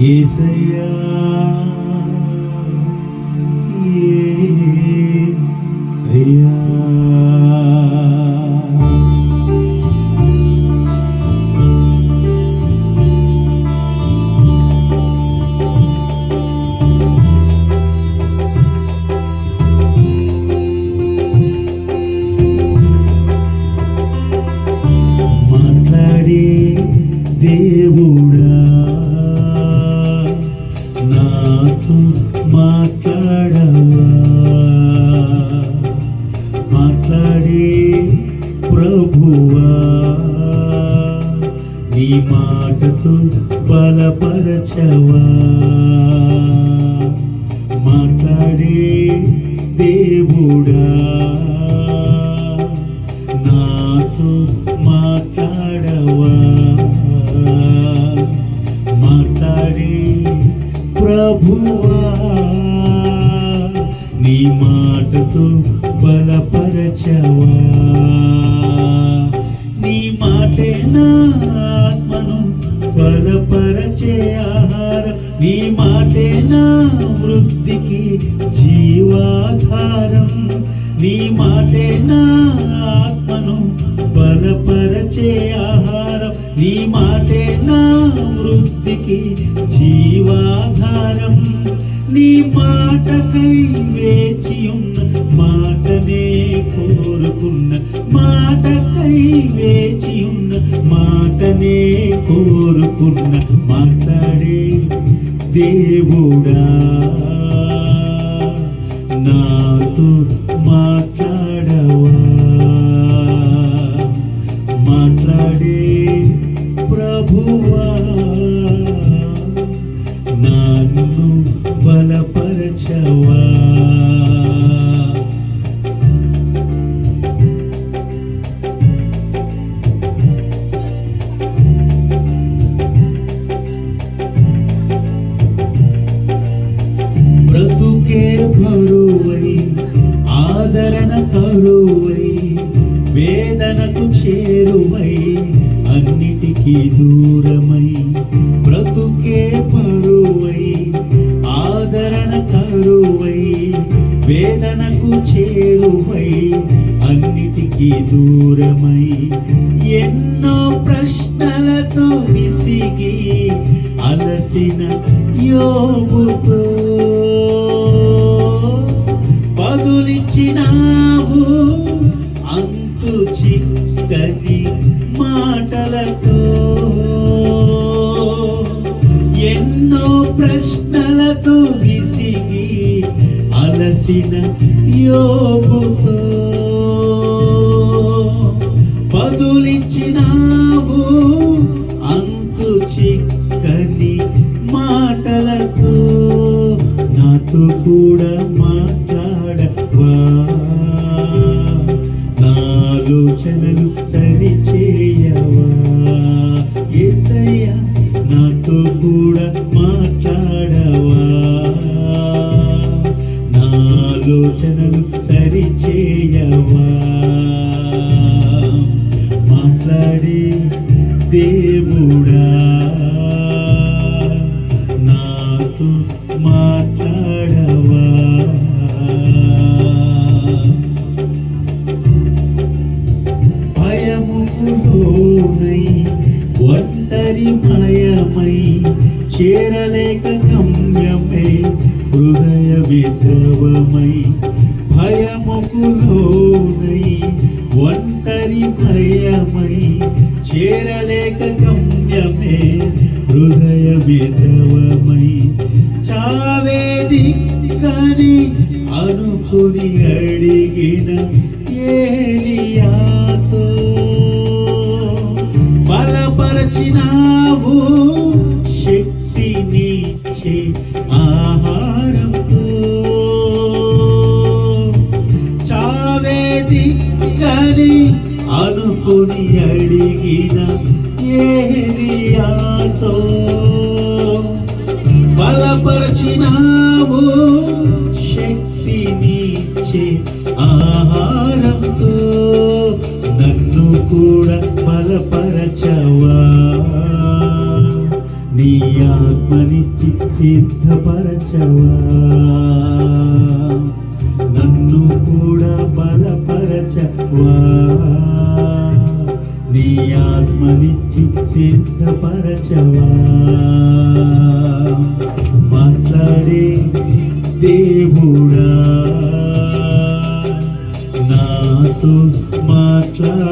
ఏసయ్యా. మాటతో బలపరచవా. మాట్లాడే దేవుడా నాతో మాట్లాడవా. మాట్లాడే ప్రభువా బలపరచే ఆహారం. నీ మాటే నా వృద్ధికి జీవాధారం. నీ మాటే నా ఆత్మను బలపరచే ఆహారం. నీ మాటే నా వృద్ధికి జీవాధారం. నీ మాటకై వేచి ఉన్న మాటనే కోరుకున్న మాటకై వేచి ఉన్న మాటనే కోరుకున్న మాట్లాడే దేవుడా. నాతో కరువై వేదనకు చేరువై అన్నిటికీ దూరమై బ్రతుకే పరువై ఆదరణ కరువై వేదనకు చేరువై అన్నిటికీ దూరమై ఎన్నో ప్రశ్నలతో విసిగి అలసిన యోగుతో బదులిచ్చినావు యోగుతో బదులిచ్చినావు అంతు చిక్కని మాటలతో నాతో కూడా మాట్లాడవా? నాలోచనలు సరిచేయవా ఆలోచనలు సరిచేయవా? మాట్లాడే దేవుడా? నాతో మాట్లాడవా? భయముకులోనై ఒంటరి భయమై చేరలేక గమ్యమే హృదయ విద్రవమై భయముకులోనై ఒంటరి భయమై చేరలేక గమ్యమే హృదయ విద్రవమై చావేది కాని అనుకుని అడిగిన ఏలియాతో బలపరచినావు అనుకుని అడిగిన ఏలియాతో బలపరచినావు శక్తినిచ్చే ఆహారంతో నన్ను కూడా బలపరచవా. నీ ఆత్మనిచ్చి సిద్ధపరచవా. మాట్లాడే దేవుడా. నాతో మాట్లాడవా?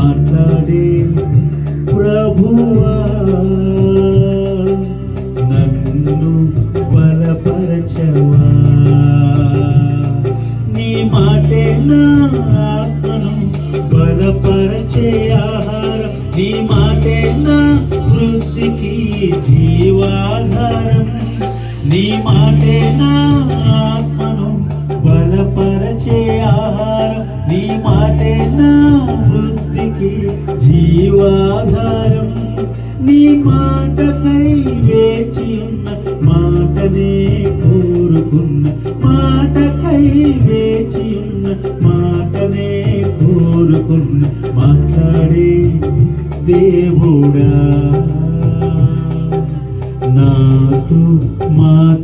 మాట్లాడే ప్రభువా. నన్ను బలపరచవా. నీ మాటే నా ఆత్మను బలపరచే ఆహారం. నీ మా జీవాధారం. నీ మాటే నా ఆత్మను బలపరచే ఆహారం. నీ మాటే నా వృద్ధికి జీవాధారం. నీ మాటకై వేచి మాటనే కోరుకున్న మాటకై వేచి మాటనే కోరుకున్న మాట్లాడే దేవుడా. నాతో మాట్లాడ